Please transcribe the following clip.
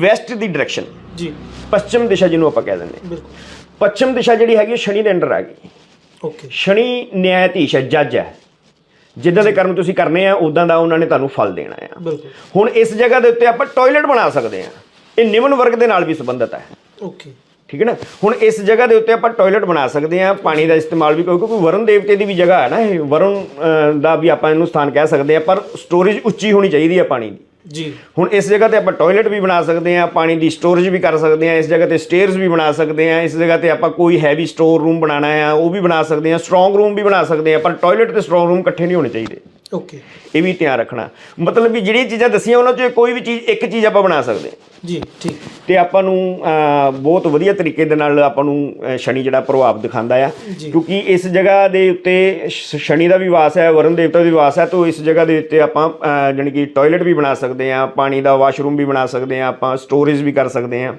West ਦੀ direction ਜੀ। ਪੱਛਮ ਦਿਸ਼ਾ ਜਿਹਨੂੰ ਆਪਾਂ ਕਹਿ ਦਿੰਦੇ ਬਿਲਕੁਲ। ਪੱਛਮ ਦਿਸ਼ਾ ਜਿਹੜੀ ਹੈਗੀ ਉਹ ਸ਼ਨੀ ਦੇ ਅੰਡਰ ਆ ਗਈ। ਓਕੇ। ਸ਼ਨੀ ਨਿਆਇਧੀਸ਼ ਹੈ ਜੱਜ ਹੈ। ਜਿੱਦਾਂ ਦੇ ਕਰਮ ਤੁਸੀਂ ਕਰਨੇ ਆ ਉਦਾਂ ਦਾ ਉਹਨਾਂ ਨੇ ਤੁਹਾਨੂੰ ਫਲ ਦੇਣਾ ਆ। ਬਿਲਕੁਲ। ਹੁਣ ਇਸ ਜਗ੍ਹਾ ਦੇ ਉੱਤੇ ਆਪਾਂ ਟਾਇਲਟ ਬਣਾ ਸਕਦੇ ਆ। ਇਹ ਨਿਮਨ ਵਰਗ ਦੇ ਨਾਲ ਵੀ ਸੰਬੰਧਿਤ ਹੈ। ਓਕੇ। ਠੀਕ ਹੈ ਨਾ? ਹੁਣ ਇਸ ਜਗ੍ਹਾ ਦੇ ਉੱਤੇ ਆਪਾਂ ਟਾਇਲਟ ਬਣਾ ਸਕਦੇ ਆ। ਪਾਣੀ ਦਾ ਇਸਤੇਮਾਲ ਵੀ ਕਿਉਂਕਿ ਕੋਈ ਵਰੁਣ ਦੇਵਤੇ ਦੀ ਵੀ ਜਗ੍ਹਾ ਹੈ ਨਾ ਇਹ। ਵਰੁਣ ਅਹ, ਦਾ ਵੀ ਆਪਾਂ ਇਹਨੂੰ ਸਥਾਨ ਕਹਿ ਸਕਦੇ ਆ ਪਰ ਸਟੋਰੇਜ ਉੱਚੀ ਹੋਣੀ ਚਾਹੀਦੀ ਹੈ ਪਾਣੀ ਦੀ। ਜੀ। ਹੁਣ ਇਸ ਜਗ੍ਹਾ ਤੇ ਆਪਾਂ ਟਾਇਲਟ ਵੀ ਬਣਾ ਸਕਦੇ ਆ ਪਾਣੀ ਦੀ ਸਟੋਰੇਜ ਵੀ ਕਰ ਸਕਦੇ ਆ ਇਸ ਜਗ੍ਹਾ ਤੇ ਸਟੇਅਰਸ ਵੀ ਬਣਾ ਸਕਦੇ ਆ ਇਸ ਜਗ੍ਹਾ ਤੇ ਆਪਾਂ ਕੋਈ ਹੈਵੀ ਸਟੋਰ ਰੂਮ ਬਣਾਉਣਾ ਆ ਉਹ ਵੀ ਬਣਾ ਸਕਦੇ ਆ ਸਟਰੋਂਗ ਰੂਮ ਵੀ ਬਣਾ ਸਕਦੇ ਆ ਪਰ ਟਾਇਲਟ ਤੇ ਸਟਰੋਂਗ ਰੂਮ ਇਕੱਠੇ ਨਹੀਂ ਹੋਣੇ ਚਾਹੀਦੇ। ਓਕੇ ਇਹ ਵੀ ਧਿਆਨ ਰੱਖਣਾ। ਮਤਲਬ ਵੀ ਜਿਹੜੀਆਂ ਚੀਜ਼ਾਂ ਦੱਸੀਆਂ ਉਹਨਾਂ ਚੋਂ ਕੋਈ ਵੀ ਚੀਜ਼ ਇੱਕ ਚੀਜ਼ ਆਪਾਂ ਬਣਾ ਸਕਦੇ ਹਾਂ। ਜੀ ਠੀਕ। ਤੇ ਆਪਾਂ ਨੂੰ ਬਹੁਤ ਵਧੀਆ ਤਰੀਕੇ ਦੇ ਨਾਲ ਆਪਾਂ ਨੂੰ ਸ਼ਨੀ ਜਿਹੜਾ ਪ੍ਰਭਾਵ ਦਿਖਾਉਂਦਾ ਆ। ਕਿਉਂਕਿ ਇਸ ਜਗ੍ਹਾ ਦੇ ਉੱਤੇ ਸ਼ਨੀ ਦਾ ਵੀ ਵਾਸ ਹੈ ਵਰੁਣ ਦੇਵਤਾ ਦਾ ਵੀ ਵਾਸ ਹੈ ਤੋਂ ਇਸ ਜਗ੍ਹਾ ਦੇ ਉੱਤੇ ਆਪਾਂ ਜਾਣੀ ਕਿ ਟਾਇਲਟ ਵੀ ਬਣਾ ਸਕਦੇ ਆ ਪਾਣੀ ਦਾ ਵਾਸ਼ਰੂਮ ਵੀ ਬਣਾ ਸਕਦੇ ਆ ਆਪਾਂ ਸਟੋਰੇਜ ਵੀ ਕਰ ਸਕਦੇ ਆ